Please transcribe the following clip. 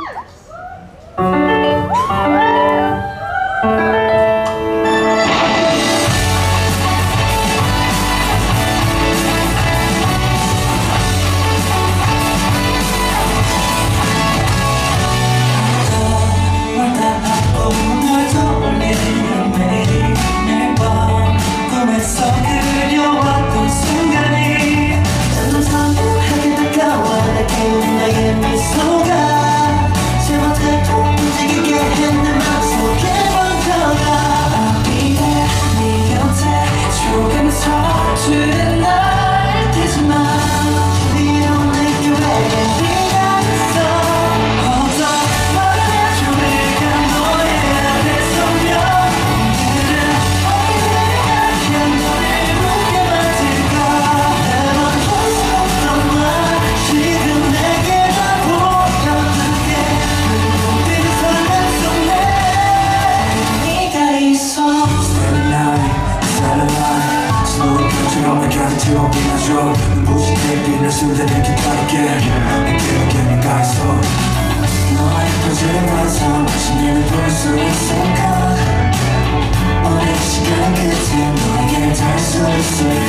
Yes. 갈수록 내 곁에 지옥이 하죠 눈부신 내빛을 술자리 기다릴게. 내게는 개미가 있어. 너의 거짓말 사무신 일을 볼수 있을까? 오랜 시간 끝에 너에게 닿을 수 있을까?